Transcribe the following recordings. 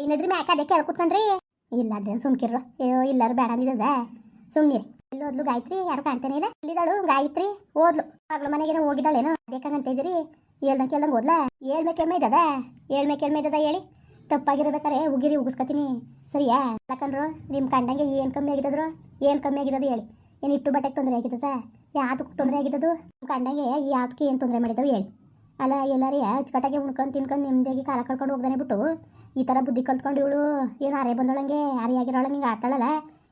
ಈ ನಡ್ರಿ ಮ್ಯಾಕ ಅದೇ ಕೇಳ್ ಕೂತ್ಕೊಂಡ್ರಿ. ಇಲ್ಲ, ಅದೇನು ಸುಮ್ಕಿರ್ರು. ಅಯ್ಯೋ, ಇಲ್ಲಾರು ಬೇಡ ಅಂದಿದ್ದದ ಸುಮ್ನಿರಿ. ಇಲ್ಲಿ ಓದ್ಲು ಗಾಯತ್ರಿ? ಯಾರು ಕಾಣ್ತಾನೆ ಇಲ್ಲ? ಇಲ್ಲಿದಾಳು ಗಾಯತ್ರಿ? ಓದ್ಲು ಮಗಳ ಮನೆಗೆ ಹೋಗಿದ್ದಾಳೇನೋ? ಅದೇಕಂತ ಇದ್ದೀರಿ? ಹೇಳ್ದಂಗೆ ಕೇಳ್ದಂಗೆ ಓದ್ಲಾ ಏಳ್ಮೆ ಕೆಮ್ಮೆ ಇದ್ದದ? ಏಳ್ಮೆ ಕೆಳ್ಮೆ ಇದ್ದದ ಹೇಳಿ? ತಪ್ಪಾಗಿರ್ಬೇಕಾರೆ ಉಗಿರಿ ಉಗಿಸ್ಕೊತೀನಿ ಸರಿಯಾ? ಯಾಕಂದ್ರು ನಿಮ್ಮ ಕಂಡಂಗೆ ಏನು ಕಮ್ಮಿ ಆಗಿದ್ರು ಏನು ಕಮ್ಮಿ ಆಗಿದ್ದದು ಹೇಳಿ. ಏನು ಇಟ್ಟು ಬಟ್ಟೆಗೆ ತೊಂದರೆ ಆಗಿದ್ದದ? ಯಾವ್ದಕ್ಕೆ ತೊಂದರೆ ಆಗಿದ್ದದು? ಕಂಡಂಗೆ ಯಾವ್ದಕ್ಕೆ ಏನು ತೊಂದರೆ ಮಾಡಿದ್ದವು ಹೇಳಿ. ಅಲ್ಲ, ಎಲ್ಲರೇ, ಅಚ್ಚುಕಟ್ಟಾಗಿ ಉಣ್ಕೊಂಡು, ತಿನ್ಕೊಂಡು ನೆಮ್ಮದಿಯಾಗಿ ಕಾಲ ಕಳ್ಕೊಂಡು ಹೋಗ್ದಾನೆ ಬಿಟ್ಟು. ಈ ಥರ ಬುದ್ಧಿ ಕಲ್ತ್ಕೊಂಡು ಇವಳು ಏನು ಅರೆ ಬಂದೊಳಂಗೆ, ಅರಿಯಾಗಿರೋಳಂಗೆ ಹಿಂಗೆ ಆಡ್ತಾಳಲ್ಲ?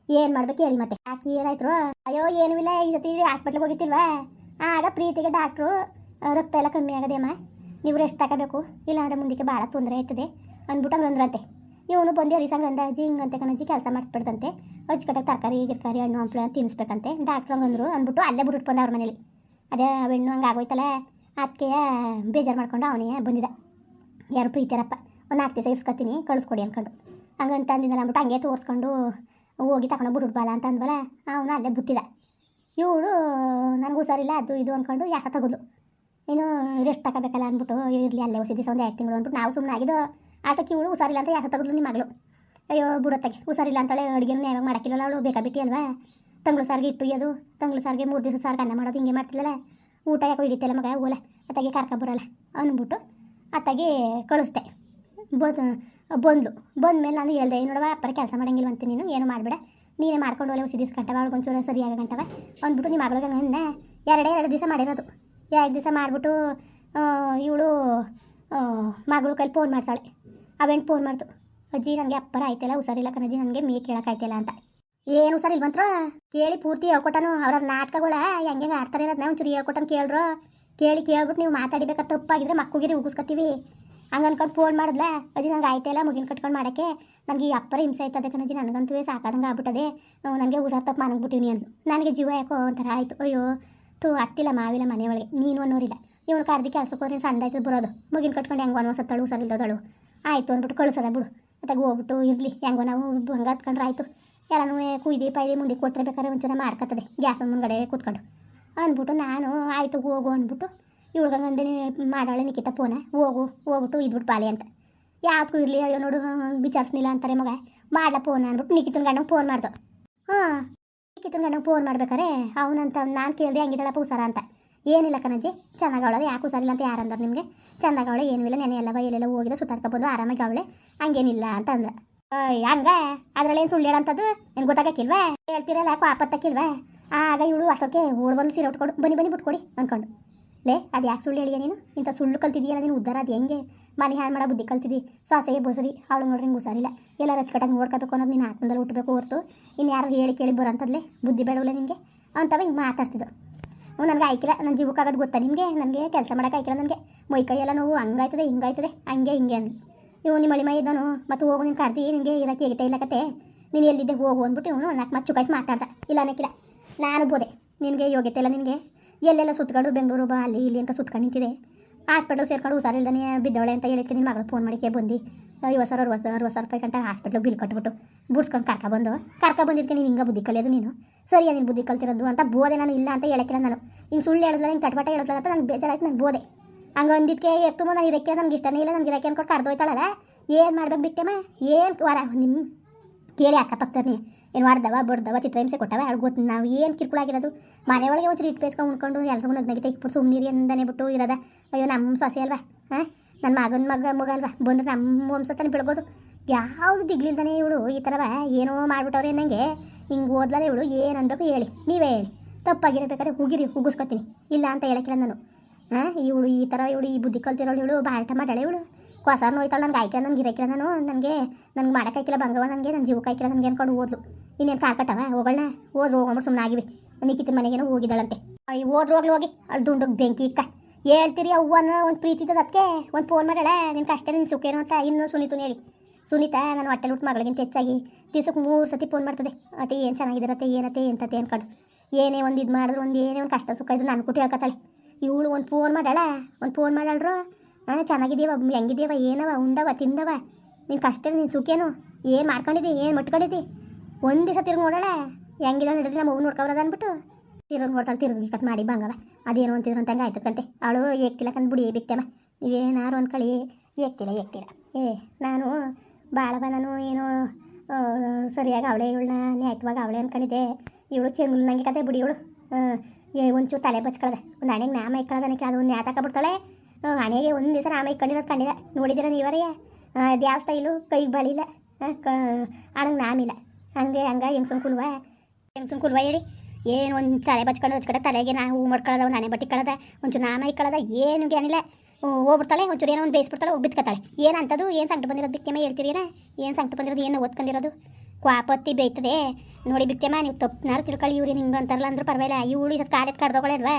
ಏನು ಮಾಡ್ಬೇಕು ಹೇಳಿ ಮತ್ತೆ. ಯಾಕೆ ಏನಾಯ್ತು ಅಯ್ಯೋ, ಏನೂ ಇಲ್ಲ, ಈ ಸತಿ ಹಾಸ್ಪಿಟ್ಲಿಗೆ ಹೋಗಿತ್ತಿಲ್ವಾ ಆಗ ಪ್ರೀತಿಗೆ ಡಾಕ್ಟ್ರು ರಕ್ತ ಎಲ್ಲ ಕಮ್ಮಿ ಆಗದೆಮ್ಮ ನೀವು ರೆಸ್ಟ್ ತಗೋಬೇಕು. ಇಲ್ಲಾಂದ್ರೆ ಮುಂದಕ್ಕೆ ಭಾಳ ತೊಂದರೆ ಆಯ್ತದೆ. ಅಂದ್ಬಿಟ್ಟು ಅಂದ್ರಂತೆ. ಇವನು ಬಂದು ಹರಿಸಂಗ ಅಂದಾಜಿ ಹಿಂಗಂತೆ ಕಣಜ್ಜಿ ಕೆಲಸ ಮಾಡಿಸ್ಬಿಡ್ದಂತೆ ಅಚ್ಚುಕಟ್ಟಾಗಿ ತರಕಾರಿ, ಗಿರ್ಕಾರಿ, ಹಣ್ಣು ಹಂಪ್ಲು ತಿನ್ನಿಸ್ಬೇಕಂತೆ ಡಾಕ್ಟ್ರು ಹಂಗಂದ್ರು ಅಂದ್ಬಿಟ್ಟು ಅಲ್ಲೇ ಬಿಟ್ಬಿಟ್ಟು ಬಂದ ಅವ್ರ ಮನೇಲಿ. ಅದೇ ಹೆಣ್ಣು ಹಂಗೆ ಆಗೋಯ್ತಲ್ಲ? ಅದಕ್ಕೆ ಬೇಜಾರು ಮಾಡ್ಕೊಂಡು ಅವನೇ ಬಂದಿದ್ದ. ಯಾರು ಪ್ರೀತಿಯರಪ್ಪ. ಒಂದು ನಾಲ್ಕು ದಿವಸ ಇರ್ಸ್ಕೊತೀನಿ, ಕಳಿಸ್ಕೊಡಿ ಅಂದ್ಕೊಂಡು ಹಂಗಂತ ಅಂದಿದ್ದಲ್ಲ ಅಂದ್ಬಿಟ್ಟು ಹಂಗೆ ತೋರಿಸ್ಕೊಂಡು ಹೋಗಿ ತಗೊಂಡು ಬಿಟ್ಬಿಡ್ಬಲ್ಲ ಅಂತ ಅಂದ್ವಲ್ಲ, ಅವನು ಅಲ್ಲೇ ಬಿಟ್ಟಿದ್ದ. ಇವಳು, ನನಗೆ ಹುಷಾರಿಲ್ಲ ಅದು ಇದು ಅಂದ್ಕೊಂಡು ಯಾಕೆ ತಗೋದು ಇನ್ನು ರೆಸ್ಟ್ ತಗೋಬೇಕಲ್ಲ ಅಂದ್ಬಿಟ್ಟು ಇರಲಿ, ಅಲ್ಲೇ ಹೊಸ ದಿವಸ ಒಂದು ಎರಡು ತಿಂಗಳು ಅಂದ್ಬಿಟ್ಟು ನಾವು ಸುಮ್ಮನೆ ಆಗಿದ್ದು, ಆಟಕ್ಕೆ ಇವಳು ಹುಷಾರಿಲ್ಲ ಅಂತ ಯಾಕೆ ತಗೋದು ನಿಮ್ಮ ಮಗಳು. ಅಯ್ಯೋ ಬಿಡೋತ್ತಾಗೆ ಹುಷಾರಿಲ್ಲ ಅಂತಾಳೆ, ಅಡುಗೆನೂ ಯಾವಾಗ ಮಾಡೋಕ್ಕಿಲ್ಲ ಅವಳು, ಬೇಕಾ ಬಿಟ್ಟಿ ಅಲ್ವಾ? ತಂಗ್ಳು ಸಾರಿಗೆ ಇಟ್ಟು ಅದು ತಂಗ್ಳು ಸಾರಿಗೆ ಮೂರು ದಿವಸ ಸಾರಿಗೆ ಅನ್ನ ಮಾಡೋದು ಹಿಂಗೆ ಮಾಡ್ತಿಲ್ಲಲ್ಲ ಊಟ ಯಾಕೋ ಹಿಡಿತಲ್ಲ ಮಗ? ಓಲ ಅತ್ತಾಗೆ ಕರ್ಕೊಬರಲ್ಲ ಅಂದ್ಬಿಟ್ಟು ಅತ್ತಾಗೆ ಕಳಿಸ್ದೆ. ಬಂದು, ಬಂದ್ಲು. ಮೇಲೆ ನಾನು ಹೇಳ್ದೆ ನೋಡವ ಅಪ್ಪರ ಕೆಲಸ ಮಾಡಂಗಿಲ್ವಂತ ನೀನು, ಏನು ಮಾಡಬೇಡ. ನೀನೇ ಮಾಡ್ಕೊಂಡು ಒಲೆ ಗಂಟವ ಒಂಚೂರು ಸರಿಯಾಗಿ ಗಂಟವ ಅಂದ್ಬಿಟ್ಟು ನಿಮ್ಮ ಮಗಳಿಗೆ ನನ್ನ ಎರಡೇ ಎರಡು ದಿವಸ ಮಾಡಿರೋದು. ಎರಡು ದಿವಸ ಮಾಡಿಬಿಟ್ಟು ಇವಳು ಮಗಳು ಕೈಲಿ ಫೋನ್ ಮಾಡ್ಸಾಳೆ. ಅವೆಂಟು ಫೋನ್ ಮಾಡ್ತು? ಅಜ್ಜಿ, ನನಗೆ ಅಪ್ಪರ ಆಯ್ತಲ್ಲ, ಹುಷಾರಿಲ್ಲ ಕಣಜ್ಜಿ, ನನಗೆ ಮೇ ಕೇಳೋಕ್ಕಾಯ್ತಿಲ್ಲ ಅಂತ. ಏನು ಸರ್ ಇಲ್ಲಿ ಹುಷಾರಿಲ್ವಂತ್ರ ಕೇಳಿ ಪೂರ್ತಿ ಹೇಳ್ಕೊಟ್ಟನು. ಅವ್ರವ್ರ ನಾಟಕಗಳ ಹೆಂಗೆ ಆಡ್ತಾರೆ ಅನ್ನೋದನ್ನ ಒಂಚೂರು ಹೇಳ್ಕೊಟ್ಟನು ಕೇಳ್ರು. ಕೇಳಿ ಕೇಳ್ಬಿಟ್ಟು ನೀವು ಮಾತಾಡಿಬೇಕಾ ತಪ್ಪಾಗಿದ್ರೆ ಮಕ್ಕಳಿಗೆ ಉಗಿಸ್ಕೊತೀವಿ ಹಂಗೆ ಅನ್ಕೊಂಡು ಫೋನ್ ಮಾಡಿದ್ಲ, ಅಜ್ಜಿ ನಂಗೆ ಆಯ್ತಲ್ಲ ಮುಗಿನ ಕಟ್ಕೊಂಡು ಮಾಡೋಕ್ಕೆ. ನನಗೆ ಈ ಅಪ್ಪರ ಹಿಂಸೆ ಆಯ್ತದೆ ಕಣಜ್ಜಿ, ನನಗಂತೂ ಸಾಕಾದಂಗೆ ಆಗ್ಬಿಟ್ಟದೆ. ನನಗೆ ಉಸಾರ್ ತಪ್ಪು ಮನಗ್ಬಿಟ್ಟಿವ್ನಿ ಅಂದು ನನಗೆ ಜೀವ ಯಾಕೋ ಒಂಥರ ಆಯಿತು. ಅಯ್ಯೋ ತೂ ಅತ್ತಿಲ್ಲ ಮಾವಿಲ್ಲ ಮನೆ ಒಳಗೆ ನೀನು ಅನ್ನೋರಿಲ್ಲ. ಇವನು ಕರ್ದು ಕೆಲಸಕ್ಕೆ ಹೋದ್ರೆ ಸಂದ ಆಯ್ತದೆ ಬರೋದು. ಮುಗಿನ ಕಟ್ಕೊಂಡು ಹೆಂಗೋ ಅನ್ನೋ ಸತ್ತಳು ಹುಷಾರಿಲ್ದದಳು ಆಯಿತು ಅಂದ್ಬಿಟ್ಟು ಕಳ್ಸದ ಬಿಡು. ಅತ್ತಾಗ ಹೋಗ್ಬಿಟ್ಟು ಇರಲಿ. ಹೆಂಗೋ ನಾವು ಹಂಗೆ ಹತ್ಕೊಂಡ್ರೆ ಆಯಿತು. ಎಲ್ಲನೂ ಕುಯ್ದು ಪೈದಿ ಮುಂದೆ ಕೊಟ್ಟರೆ ಬೇಕಾದ್ರೆ ಒಂಚೂರು ಮಾಡ್ಕತ್ತದೆ. ಗ್ಯಾಸ್ ಮುಂದ್ಗಡೆ ಕೂತ್ಕೊಂಡು. ಅಂದ್ಬಿಟ್ಟು ನಾನು, ಆಯಿತು, ಹೋಗು, ಅಂದ್ಬಿಟ್ಟು ಇವ್ಳಿಗಂಗಂದೆ ಮಾಡೋಳೆ ನಿಖಿತ ಫೋನ ಹೋಗು, ಹೋಗ್ಬಿಟ್ಟು ಇದ್ಬಿಟ್ಟು ಬಾಲಿ ಅಂತ. ಯಾವ್ದಕ್ಕೂ ಇರಲಿ, ಅಯ್ಯೋ ನೋಡು ವಿಚಾರಿಸ್ಲಿಲ್ಲ ಅಂತಾರೆ ಮಗ. ಮಾಡ್ಲ ಫೋನ್ ಅಂದ್ಬಿಟ್ಟು ನಿಕಿತನ ಗಂಡಂಗೆ ಫೋನ್ ಮಾಡ್ದು. ಹಾಂ ನಿಖಿತನ ಗಂಡಂಗೆ ಫೋನ್ ಮಾಡ್ಬೇಕಾರೆ ಅವನಂತ ನಾನು ಕೇಳಿದೆ ಹಂಗಿದ್ದಳಪ್ಪ ಹುಷಾರ ಅಂತ. ಏನಿಲ್ಲ ಕಣಜ್ಜಿ ಚೆನ್ನಾಗವಳೆ ಯಾಕೆ ಹುಷಾರಿಲ್ಲ ಅಂತ ಯಾರು ಅಂದರು ನಿಮಗೆ? ಚೆನ್ನಾಗವಳೆ ಏನೂ ಇಲ್ಲ ನೆನೆ ಎಲ್ಲ ಎಲ್ಲೆಲ್ಲ ಹೋಗಿಲ್ಲ ಸುತ್ತಾಡ್ಕೊಬೋದು ಆರಾಮಾಗಿ ಅವಳೆ, ಹಂಗೇನಿಲ್ಲ, ಅಂತ ಅಂದ ಹಂಗ? ಅದ್ರಲ್ಲಿ ಏನು ಸುಳ್ಳು ನಿನ್ ಏನು ಗೊತ್ತಾಗಕ್ಕಿಲ್ವಾ? ಹೇಳ್ತಿರಲ್ಲ ಪಾಪತ್ತಕ್ಕಿಲ್ವಾ ಆಗ ಇವಳು ಅಷ್ಟೊಕ್ಕೆ ಓಡ್ ಬಂದು ಸೀರೆ ಉಟ್ಕೊಡು, ಬನ್ನಿ ಬನ್ನಿ ಬಿಟ್ಕೊಡಿ ಅನ್ಕೊಂಡು ಲೇ, ಅದು ಯಾಕೆ ಸುಳ್ಳು ಹೇಳಿಯ ನೀನು? ಇಂಥ ಸುಳ್ಳು ಕಲ್ತಿದೀಯ ನೀನು ಉದ್ದಾರ ಅದು ಹೆಂಗೆ? ಮನೆ ಹಾಳು ಮಾಡೋ ಬುದ್ಧಿ ಕಲ್ತಿದ್ದಿ ಸೊಸೆಗೆ ಬಸರಿ. ಅವಳು ನೋಡ್ರಿ ಹಿಂಗೆ ಹುಷಾರಿಲ್ಲ. ಎಲ್ಲ ರಚ್ಕಟ್ಟಾಗಿ ಓಡ್ಕೋಬೇಕು ಅನ್ನೋದು ನೀನು ಆತ್ಮದಲ್ಲಿ ಹುಟ್ಟಬೇಕು ಹೊರ್ತು. ಇನ್ನು ಯಾರು ಹೇಳಿ ಕೇಳಿ ಬರೋಂಥದ್ಲೇ ಬುದ್ಧಿ ಬೇಡವಲ್ಲ ನಿನಗೆ? ಅಂತವ ಹಿಂಗೆ ಮಾತಾಡ್ತಿದ್ದು ಹ್ಞೂ, ನನಗೆ ಆಯ್ಕಿಲ್ಲ. ನನ್ನ ಜೀವಕ್ಕಾಗೋದು ಗೊತ್ತಾ ನಿಮಗೆ? ನನಗೆ ಕೆಲಸ ಮಾಡೋಕೆ ಆಯ್ಕಿಲ್ಲ ನನಗೆ. ಮೈ ಕೈಯೆಲ್ಲ ನೋವು, ಹಂಗಾಯ್ತದೆ, ಹಿಂಗಾಯ್ತದೆ, ಹಂಗೆ, ಹಿಂಗೆ ಅಂದು ಇವು ನಿಮ್ಮ ಮಳಿ ಮೈ ಇದ್ದಾನು. ಮತ್ತು ಹೋಗು ನಿನ್ನ ಕರ್ದಿ ನಿನಗೆ ಇರೋಕ್ಕೆ ಹೇಗಿತ್ತೆ ಇಲ್ಲ ಕತೆ ನೀನು ಎಲ್ಲಿದ್ದೆ ಹೋಗು ಅಂದ್ಬಿಟ್ಟು ಇವನು ನಾಲ್ಕು ಮತ್ತೆ ಚುಕಾಯಿಸಿ ಮಾತಾಡ್ದ. ಇಲ್ಲ, ಅನ್ನಕ್ಕಿಲ್ಲ. ನಾನು ಬೋದೆ. ನಿನಗೆ ಯೋಗ್ಯತೆ ಇಲ್ಲ ನಿನಗೆ. ಎಲ್ಲೆಲ್ಲ ಸುತ್ಕೊಂಡು ಬೆಂಗಳೂರು ಬಾ, ಅಲ್ಲಿ ಇಲ್ಲಿ ಅಂತ ಸುತ್ತಕೊಂಡು ನಿಂತಿದೆ. ಹಾಸ್ಪಿಟ್ಲ್ ಸೇರ್ಕೊಂಡು ಹುಷಾರಿಲ್ದಾನೆ ಬಿದ್ದವಳೆ ಅಂತ ಹೇಳಿಕ್ಕೆ ನಿನ್ನ ಮಗಳು ಫೋನ್ ಮಾಡಿಕೆ ಬಂದು. ಐವತ್ತು ಸಾವಿರ, ಅರವತ್ತು ಅರವತ್ತು ಸಾವಿರ ರೂಪಾಯಿ ಗಂಟೆ ಹಾಸ್ಪಿಟ್ಲಿಗೆ ಬಿಲ್ ಕಟ್ಬಿಟ್ಟು ಬುಡ್ಸ್ಕೊಂಡು ಕರ್ಕ ಬಂದು. ಕರ್ಕ ಬಂದಿದ್ದಕ್ಕೆ ನೀನು ಹಿಂಗೆ ಬುದ್ಧಿ ಕಲಿಯೋದು ನೀನು? ಸರಿಯಾ ನೀನು ಬುದ್ಧಿ ಕಲ್ತಿರೋದು ಅಂತ ಬೋದೆ ನಾನು ಇಲ್ಲ ಅಂತ ಹೇಳಕ್ಕಿಲ್ಲ ನಾನು. ಹಿಂಗೆ ಸುಳ್ಳು ಹೇಳಿದ್ಲ, ಹಿಂಗೆ ಕಟ್ಬಟ ಹೇಳಿದ್ಲ ಅಂತ ನನಗೆ ಬೇಜಾರಾಯ್ತು, ನಾನು ಬೋದೆ. ಹಂಗೆ ಅಂದಿದ್ದಕ್ಕೆ ಎತ್ತು ನಾನು ಇದಕ್ಕೆ ನಮ್ಗೆ ಇಷ್ಟನೇ ಇಲ್ಲ ನನಗೆ ಇರಕ್ಕೆ ಅನ್ಕೊಂಡು ಕಡ್ದೋಯ್ತಾಳಲ್ಲ ಏನು ಮಾಡ್ಬೇಕು ಬಿಟ್ಟೆಮ್ಮ? ಏನು ವರ ನಿಮ್ಮ ಕೇಳಿ ಅಕ್ಕಪಕ್ಕದವ್ರನ್ನೇ ಏನು ಮಾಡ್ದವ ಬಡ್ದವ, ಚಿತ್ರಹಿಂಸೆ ಕೊಟ್ಟವ ಅವ್ಳು ನಾವು ಏನು ಕಿರ್ಕುಳ ಆಗಿರೋದು? ಮನೆ ಒಳಗೆ ಒಂಚೂರು ಇಟ್ಟು ಬೇಸ್ಕೊಂಡು ಉಣ್ಕೊಂಡು ಎಲ್ರಿಗೂ ನಗ್ನಗಿತೆ ಇಕ್ಬಿಟ್ಟು ಸುಮ್ಮನಿರಿ ಅಂದನೆ ಬಿಟ್ಟು ಇರೋದ? ಅಯ್ಯೋ ನಮ್ಮ ಸೊಸೆ ಅಲ್ವಾ? ಹಾಂ ನನ್ನ ಮಗನ ಮಗ ಮಗ ಅಲ್ವಾ? ಬಂದ್ರೆ ನಮ್ಮ ವಂಶ ತಾನೆ ಬೆಳಗೋದು ಯಾವುದು ದಿಗ್ಲಿಲ್ದಾನೆ ಇವಳು ಈ ಥರವ ಏನೋ ಮಾಡ್ಬಿಟ್ಟವ್ರೆ ನನಗೆ ಹಿಂಗೆ ಓದ್ಲಲ್ಲ ಇವಳು, ಏನು ಅನ್ಬೇಕು ಹೇಳಿ. ನೀವೇ ಹೇಳಿ. ತಪ್ಪಾಗಿರ್ಬೇಕಾದ್ರೆ ಹುಗಿರಿ ಹುಗಿಸ್ಕೊತೀನಿ ಇಲ್ಲ ಅಂತ ಹೇಳಕ್ಕಿಲ್ಲ ನಾನು. ಹಾಂ ಇವಳು ಈ ಥರ ಇವಳು ಈ ಬುದ್ಧಿ ಕಲ್ತಿರೋಳು ಇವಳು ಬಾಟ ಮಾಡಾಳೆ ಇವಳು. ಕೊಸಾರ ನೋಯ್ತಾಳೆ ನನಗೆ ಆಯ್ಕೆ ನನಗೆ ಇರಕ್ಕಿಲ್ಲ ನಾನು, ನನಗೆ ನನಗೆ ಮಾಡೋಕ್ಕಾಯ್ಕಿಲ್ಲ ಬಂಗವ ನನಗೆ ನನ್ನ ಜೀವಕ್ಕೆ ಆಯ್ಕಿಲ್ಲ ನನಗೆ ಅನ್ಕೊಂಡು ಓದ್ಲು ಇನ್ನೇನು ಕಾಕಟ್ಟವ ಹೋಗೋಣ ಹೋದ್ರು ಹೋಗ್ಬಿಟ್ಟು ಸುಮ್ಮನೆ ಆಗಿವಿ ನಿಖಿತನ ಮನೆಗೇನೋ ಹೋಗಿದ್ದಾಳಂತೆ. ಅಯ್ಯ ಹೋದ್ರು ಹೋಗ್ಲಿ, ಹೋಗಿ. ಅಲ್ಲಿ ದುಂಡಗೆ ಬೆಂಕಿ ಇಕ್ಕ. ಹೇಳ್ತೀರಿ ಅವ್ವನ ಒಂದು ಪ್ರೀತಿ ಇದ್ದದ ಅದಕ್ಕೆ ಒಂದು ಫೋನ್ ಮಾಡಾಳ ನಿನ್ನ ಕಷ್ಟ ನಿನ್ನ ಸುಖ ಏನು ಅಂತ? ಇನ್ನೂ ಸುನೀತು ಹೇಳಿ. ಸುನೀತಾ, ನಾನು ಹೊಟ್ಟೆ ಹುಟ್ಟು ಮಗಳಿಗಿಂತ ಹೆಚ್ಚಾಗಿ ದಿವ್ಸಕ್ಕೆ ಮೂರು ಸತಿ ಫೋನ್ ಮಾಡ್ತದೆ. ಅತ್ತೆ, ಏನು ಚೆನ್ನಾಗಿದಿರತ್ತೆ, ಏನತ್ತೆ ಎಂತತೆ ಅನ್ಕೊಂಡು. ಏನೇ ಒಂದು ಇದು ಮಾಡಿದ್ರು, ಒಂದು ಏನೇ ಒಂದು ಕಷ್ಟ, ಸುಖ ಇದ್ರು ನಾನು ಕೊಟ್ಟು ಹೇಳ್ಕೊತಾಳೆ ಇವಳು ಒಂದು ಫೋನ್ ಮಾಡಾಳ? ಒಂದು ಫೋನ್ ಮಾಡಾಳ್ರು? ಹಾಂ, ಚೆನ್ನಾಗಿದ್ದೀವ ಹೆಂಗಿದ್ದೀವ, ಏನವ, ಉಂಡವ, ತಿಂದವ? ನಿನ್ನ ಕಷ್ಟ ನಿನ್ನ ಸುಖೇನು? ಏನು ಮಾಡ್ಕೊಂಡಿದ್ದಿ, ಏನು ಮುಟ್ಕೊಂಡಿದ್ದಿ? ಒಂದು ದಿವಸ ತಿರುಗಿ ನೋಡೋಳ? ಹೆಂಗಿಲ್ಲ ನಡೀರಿ ನಮ್ಮ ಅವ್ನು ನೋಡ್ಕೊಬರೋದು ಅಂದ್ಬಿಟ್ಟು ತಿರುಗಿ ನೋಡ್ತಾಳೆ, ತಿರುಗಿ ಕತ್ ಮಾಡಿ ಬಂಗವ. ಅದೇನು ಅಂತಿದ್ರು ಅಂತಂಗೆ ಆಯ್ತು ಕಂತೆ. ಅವಳು ಏಕ್ತಿಲ್ಲ ಕಂದು ಬಿಡಿ ಬಿಟ್ಟೆವ. ನೀವೇನಾರು ಒಂದು ಕಳಿ ಏಕ್ತಿಲ್ಲ ಏಕ್ತಿಲ್ಲ. ಏ, ನಾನು ಭಾಳ ನಾನು ಏನೋ ಸರಿಯಾಗಿ ಅವಳೇ, ಇವಳನ್ನ ನ್ಯಾಯವಾಗಿ ಅವಳೆ ಅಂದ್ಕೊಂಡಿದ್ದೆ. ಇವಳು ಚೆಂಗುಲ್ ನಂಗೆ ಕತೆ ಬಿಡಿ ಇವಳು. ಒಂಚೂರು ತಲೆ ಬಚ್ಕೊಳ್ಳದೆ ಒಂದು ಹಣೆಗೆ ನಾಮ ಇಕ್ಕಳದನಕ್ಕೆ ಅದು ನ್ಯಾತಾಕ ಬಿಡ್ತಾಳೆ ಹಣೆಗೆ ಒಂದು ದಿವಸ ನಾಮ ಇಕ್ಕೊಂಡಿರೋದು ಕಂಡಿದೆ ನೋಡಿದಿರ ನೀವರೇ? ಅದು ಯಾವ ಸ್ಟೈಲು? ಕೈಗೆ ಬಳಿಲ್ಲ. ಹಣಂಗೆ ನಾಮಿಲ್ಲ ಹಂಗೆ ಹಂಗೆ, ಹೆಂಗ್ಸನ್ ಕುಲ್ವ? ಹೆಂಗ್ಸನ್ ಕುಲ್ವ ಹೇಳಿ. ಏನು ಒಂದು ತಲೆ ಬಚ್ಕೊಂಡು ಹಚ್ಕಡೆ ತಲೆಗೆ ನಾ ಹೂ ಮಾಡ್ಕೊಳ್ಳೋದ ಒಂದು ಹಣೆ ಬಟ್ಟೆ ಕಳದ. ಒಂಚೂರು ನಾಮ ಇಕ್ಕೊಳ್ಳೋದ ಏನು ಏನಿಲ್ಲ ಹೋಗ್ಬಿಡ್ತಾಳೆ, ಒಂಚೂರು ಏನೋ ಒಂದು ಬೇಯಿಸ್ಬಿಡ್ತಾಳೆ, ಹೋಗಿ ಬಿತ್ಕೊತಾಳೆ ಏನು ಅಂತದು? ಏನು ಸಂಕಟ ಬಂದಿರೋದು ಬಿಕ್ಕೆಮ್ಮ ಹೇಳ್ತೀರೇನ ಏನು ಸಂಕಟ ಬಂದಿರೋದು? ಏನು ಓದ್ಕೊಂಡಿರೋದು ಕ್ವಾಪತ್ತಿ ಬೇಯ್ತದೆ ನೋಡಿ ಬಿಕ್ಕೆಮ್ಮ ನೀವು ತಪ್ಪನಾರು ತಿಳ್ಕೊಳ್ಳಿ, ಇವ್ರಿ ನಿಮ್ಗೆ ಅಂತಾರಲ್ಲ ಅಂದ್ರೆ ಪರವಾಗಿಲ್ಲ. ಇವಳು ಇದು ಕಾಲೆತ್ ಕಡ್ದೋಗಳಲ್ವಾ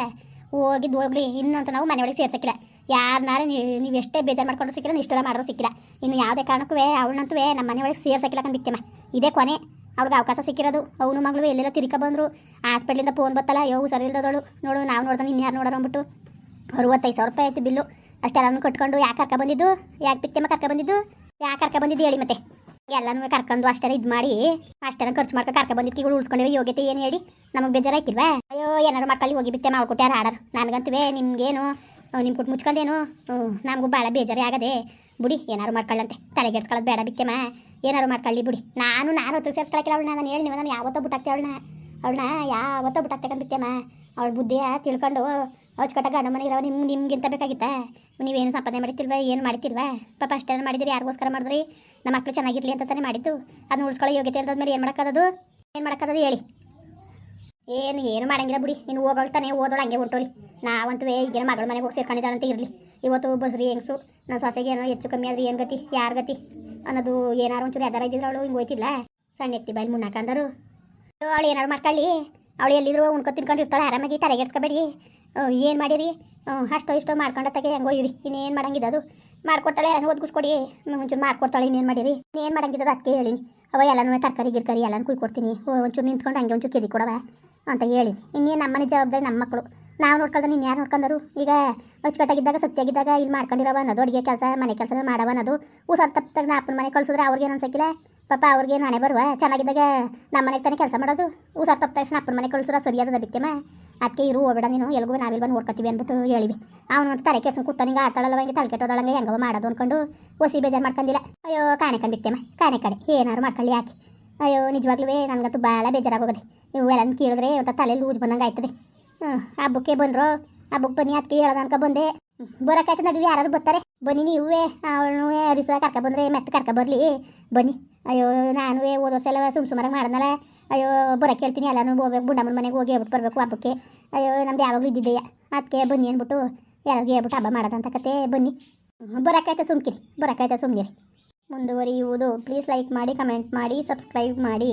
ಹೋಗಿದ್ದು ಹೋಗ್ಲಿ ಇನ್ನಂತ ನಾವು ಮನೆ ಒಳಗೆ ಸೇರ್ಸಕ್ಕಿಲ್ಲ ಯಾರನ್ನಾರು ನೀವು ಎಷ್ಟೇ ಬೇಜಾರು ಮಾಡ್ಕೊಂಡು ಸಿಕ್ಕಿಲ್ಲ ಇಷ್ಟೆಲ್ಲ ಮಾಡೋರು ಸಿಕ್ಕಿಲ್ಲ. ಇನ್ನು ಯಾವುದೇ ಕಾರಣಕ್ಕೂ ಅವಳನ್ನಂತೂ ನಮ್ಮ ಮನೆ ಒಳಗೆ ಸೇರ್ಸಕ್ಕಿಲ್ಲ ಕಂಡು ಬಿಕ್ಕೆಮ್ಮ ಇದೇ ಕೊನೆ. ಅವ್ಳಿಗೆ ಅವಕಾಶ ಸಿಕ್ಕಿರೋದು. ಅವನು ಮಗಳು ಎಲ್ಲೆಲ್ಲ ತಿರ್ಕ ಬಂದರು. ಹಾಸ್ಪಿಟ್ಲಿಂದ ಫೋನ್ ಬತ್ತಲ್ಲ ಯೋ ಸರಿ ಇಲ್ಲದವಳು ನೋಡು, ನಾವು ನೋಡ್ದೆ ಯಾರು ನೋಡೋರು ಅಂದ್ಬಿಟ್ಟು ಅರುವತ್ತೈದು ಸಾವಿರ ರೂಪಾಯಿ ಆಯ್ತು ಬಿಲ್ಲು. ಅಷ್ಟೆಲ್ಲನೂ ಕಟ್ಕೊಂಡು ಯಾಕೆ ಕರ್ಕ ಬಂದಿದ್ದು? ಯಾಕೆ ಬಿಕ್ಕೆಮ್ಮ ಕರ್ಕ ಬಂದಿದ್ದು? ಯಾಕೆ ಕರ್ಕ ಬಂದಿದ್ದು ಹೇಳಿ ಮತ್ತೆ. ಎಲ್ಲನೂ ಕರ್ಕೊಂಡು ಅಷ್ಟೆಲ್ಲ ಇದು ಮಾಡಿ ಅಷ್ಟೆಲ್ಲ ಖರ್ಚು ಮಾಡ್ಕೊ ಕರ್ಕ ಬಂದಿತ್ತು ಈಗ ಉಳಿಸ್ಕೊಂಡಿರೋ ಯೋಗ್ಯತೆ ಏನು ಹೇಳಿ? ನಮಗೆ ಬೇಜಾರಾಯ್ತಿಲ್ವಾ? ಅಯ್ಯೋ ಏನಾರು ಮಾಡ್ಕಳ್ಳಿ ಹೋಗಿ ಬಿತ್ತೆ ಮಾಡ್ಕೊಟ್ಟೆ ಯಾರು ಆಡೋರು ನನಗಂತವೇ ನಿಮ್ಗೇನು ನಿಮ್ಮ ಕೊಟ್ಟು ಮುಚ್ಕೊಂಡೇನು? ನಮಗೂ ಭಾಳ ಬೇಜಾರೇ ಆಗದೆ. ಬುಡಿ, ಏನಾರು ಮಾಡ್ಕೊಳ್ಳಂತೆ. ತಲೆಗೆಡ್ಸ್ಕೊಳ್ಳೋದು ಬೇಡ ಬಿತ್ತೆಮ್ಮ ಏನಾರು ಮಾಡ್ಕೊಳ್ಳಿ ಬಿಡಿ. ನಾನು ನಾನು ಹತ್ರ ಸೇರ್ಸ್ಕೊಳಕ್ಕಿಲ್ಲ ಅವಳನ್ನ. ನಾನು ಹೇಳಿ ನೀವು ನಾನು ಯಾವತ್ತೋ ಬಿಟ್ಟಾಕ್ತೆ ಅವಳನ್ನ. ಅವಳನ್ನ ಯಾವತ್ತೋ ಬಿಟ್ಟಾಕ್ತೆ ಬಿತ್ತೆಮ್ಮ ಅವಳ ಬುದ್ಧಿಯ ತಿಳ್ಕೊಂಡು ಹೊಚ್ಕೊಟ್ಟ ನಮ್ಮ ಮನೆಗೆ ಇರೋ ನಿಮ್ಗೆ ನಿಮ್ಗಿಂತ ಬೇಕಾಗಿತ್ತಾ? ನೀವೇನು ಸಂಪಾದನೆ ಮಾಡಿತಿಲ್ವಾ ಏನು ಮಾಡ್ತಿಲ್ವಾ? ಪಾಪ ಅಷ್ಟೇನು ಮಾಡಿದ್ರಿ, ಯಾರಿಗೋಸ್ಕರ ಮಾಡಿದ್ರಿ? ನಮ್ಮ ಮಕ್ಕಳು ಚೆನ್ನಾಗಿರಲಿ ಅಂತ ತಾನೇ ಮಾಡಿದ್ದು. ಅದನ್ನ ಉಳಿಸ್ಕೊಳ್ಳೋ ಯೋಗ್ಯತೆ ಇಲ್ದಾದ್ಮೇಲೆ ಏನು ಮಾಡೋಕ್ಕದು ಏನು ಮಾಡೋಕ್ಕದು ಹೇಳಿ. ಏನು ಏನು ಮಾಡಂಗಿಲ್ಲ ಬಿಡಿ, ನೀನು ಹೋಗೋಳ್ತಾನೆ ಓದೋಳು ಹಂಗೆ ಹೊಂಟೋಲಿ ನಾವಂತೂ ಈಗಿನ ಮಗಳ ಮನೆಗೆ ಹೋಗಿ ಸೇರ್ಕೊಂಡಿದ್ದಾಳಂತ ಇರಲಿ. ಇವತ್ತು ಬಸ್ರಿ ಹೆಂಗಸು, ನನ್ನ ಸೊಸೆಗೆ ಏನೋ ಹೆಚ್ಚು ಕಮ್ಮಿ ಆದ್ರೆ ಏನು ಗತಿ, ಯಾರ ಗತಿ? ಅನ್ನೋದು ಏನಾರು ಒಂಚೂರು ಯಾವ್ದಾರ ಇದ್ದಿದ್ರೆ ಅವಳು, ಹಿಂಗೆ ಹೋಯ್ತಿಲ್ಲ ಸಣ್ಣ ಎತ್ತಿ ಬಾಯಿ ಮುನ್ನಾಕಂದರು ಅವಳು ಏನಾರು ಮಾಡ್ಕೊಳ್ಳಿ ಅವಳು ಎಲ್ಲಿದ್ರು ಉಣ್ಕೊ ತಿನ್ಕೊಂಡು ಇರ್ತಾಳೆ, ಆರಾಮಾಗಿ ತಲೆಗೆಡ್ಸ್ಕೊಬೇಡಿ ಏನು ಮಾಡಿರಿ? ಅಷ್ಟೋ ಇಷ್ಟೋ ಮಾಡ್ಕೊಂಡತ್ತಾಗೆ ಹೆಂಗೋ ಇರಿ. ಇನ್ನೇನು ಮಾಡಂಗಿದ್ದು ಅದು? ಮಾಡ್ಕೊಡ್ತಾಳೆ ಒದ್ಗಿಸ್ಕೊಡಿ ಒಂಚೂರು ಮಾಡ್ಕೊಡ್ತಾಳೆ, ಇನ್ನೇನು ಮಾಡಿರಿ? ಇನ್ನೇನು ಮಾಡಂಗಿದ್ದು ಅದಕ್ಕೆ ಹೇಳಿನಿ ಅವ ಎಲ್ಲನೂ ತರಕಾರಿ, ಗಿರ್ಕರಿ ಎಲ್ಲನೂ ಕುಯ್ಕೊಡ್ತೀನಿ. ಕೊಡ್ತೀನಿ ಒಂಚೂರು ನಿಂತ್ಕೊಂಡು ಹಂಗೆ ಒಂಚೂರು ಕೆದಿ ಕೊಡವ ಅಂತ ಹೇಳಿ. ಇನ್ನೇನು ನಮ್ಮನೆ ಜವಾಬ್ದಾರಿ ನಮ್ಮ ಮಕ್ಕಳು ನಾವು ನೋಡ್ಕೊಂಡ್ರೆ ನೀನು ಯಾರು ನೋಡ್ಕೊಂಡರು ಈಗ ಅಚ್ಚುಕಟ್ಟಾಗಿದ್ದಾಗ, ಸತ್ಯಾಗಿದ್ದಾಗ ಇಲ್ಲಿ ಮಾಡ್ಕೊಂಡಿರವ ಅನ್ನೋದು, ಅಡುಗೆ ಕೆಲಸ, ಮನೆ ಕೆಲಸ ಮಾಡವ ಅನ್ನೋದು. ಹುಷಾರು ತಪ್ಪಾಗ ನಾ ಅಪ್ಪನ ಮನೆ ಕಳ್ಸಿದ್ರೆ ಅವ್ರಿಗೇನು ಅನ್ಸಕ್ಕಿಲ್ಲ? ಪಾಪ ಅವ್ರಿಗೆ ಹಣೆ ಬರುವ? ಚೆನ್ನಾಗಿದ್ದಾಗ ನಮ್ಮ ಮನೆಗೆ ತಾನೇ ಕೆಲಸ ಮಾಡೋದು. ಊ ತಪ್ಪ ತಕ್ಷಣ ಅಪ್ಪನ ಮನೆ ಕಳಿಸ್ರ ಸರಿಯಾದ ಬಿತ್ತೆಮ್ಮ ಅದಕ್ಕೆ ಇರು, ಹೋಗ್ಬೇಡ ನೀನು. ಎಲ್ಗೂ ನಾವಿಲ್ಲಿ ಬಂದು ನೋಡ್ಕೊತೀವಿ ಅಂದ್ಬಿಟ್ಟು ಹೇಳಿವಿ. ಅವನು ಅಂತ ತಲೆ ಕೆಲಸ ಕೂತ ನಿಂಗೆ ಆಡ್ತಾಳಲ್ಲ ಹಿಂಗೆ ತಲೆ ಕೆಟ್ಟೋದಳಂಗೆ ಹೆಂಗವ ಮಾಡೋದು ಅನ್ಕೊಂಡು ಒಸಿ ಬೇಜಾರು ಮಾಡ್ಕೊಂಡಿಲ್ಲ ಅಯ್ಯೋ, ಕಾಣೆ ಕಂಡಿತ್ತೇಮ್ಮ ಕಾಣೆ ಕಡೆ ಏನಾರು ಮಾಡ್ಕೊಳ್ಳಿ ಯಾಕೆ? ಅಯ್ಯೋ ನಿಜವಾಗ್ಲೂ ನನಗಂತೂ ಭಾಳ ಬೇಜಾರಾಗೋಗದೆ ನೀವು ಎಲ್ಲ ಕೇಳಿದ್ರೆ ಇವತ್ತು ತಲೆ ಲೂಜ್ ಬಂದಂಗೆ ಆಯ್ತದೆ. ಹ್ಞೂ ಹಬ್ಬಕ್ಕೆ ಬಂದ್ರು? ಹಬ್ಬಕ್ಕೆ ಬನ್ನಿ ಅದಕ್ಕೆ ಹೇಳೋದು ಅನ್ಕೊ ಬಂದೆ. ಬರೋಕ್ಕಾಯ್ತು ನಡೀರಿ ಯಾರು ಬರ್ತಾರೆ? ಬನ್ನಿ ನೀವೇ ಅವಳು ಹರಿಸ ಕರ್ಕ ಬಂದ್ರೆ ಮೆತ್ತ ಕರ್ಕ ಬರಲಿ. ಬನ್ನಿ. ಅಯ್ಯೋ, ನಾನು ಓದೋ ಸಲ ಸುಮ್ ಸುಮಾರಾಗಿ ಮಾಡದ್ನಲ್ಲ ಅಯ್ಯೋ ಬರಕ್ಕೆ ಹೇಳ್ತೀನಿ ಎಲ್ಲನೂ. ಹೋಗ್ಬೇಕು ಬುಂಡಮ್ಮನ ಮನೆಗೆ ಹೋಗಿ ಹೇಳ್ಬಿಟ್ಟು ಬರಬೇಕು ಹಬ್ಬಕ್ಕೆ. ಅಯ್ಯೋ, ನಮ್ದು ಯಾವಾಗಲೂ ಇದ್ದಿದ್ದೆಯ ಅದಕ್ಕೆ ಬನ್ನಿ ಅಂದ್ಬಿಟ್ಟು ಯಾರಿಗೂ ಹೇಳ್ಬಿಟ್ಟು ಹಬ್ಬ ಮಾಡೋದಂತ ಕತೆ. ಬನ್ನಿ. ಬರೋಕ್ಕಾಯ್ತು ಸುಮ್ಕಿರಿ. ಬರೋಕ್ಕಾಯ್ತು ಸುಮ್ಮನಿರಿ ಮುಂದುವರಿಯುವುದು. ಪ್ಲೀಸ್ ಲೈಕ್ ಮಾಡಿ ಕಮೆಂಟ್ ಮಾಡಿ ಸಬ್ಸ್ಕ್ರೈಬ್ ಮಾಡಿ.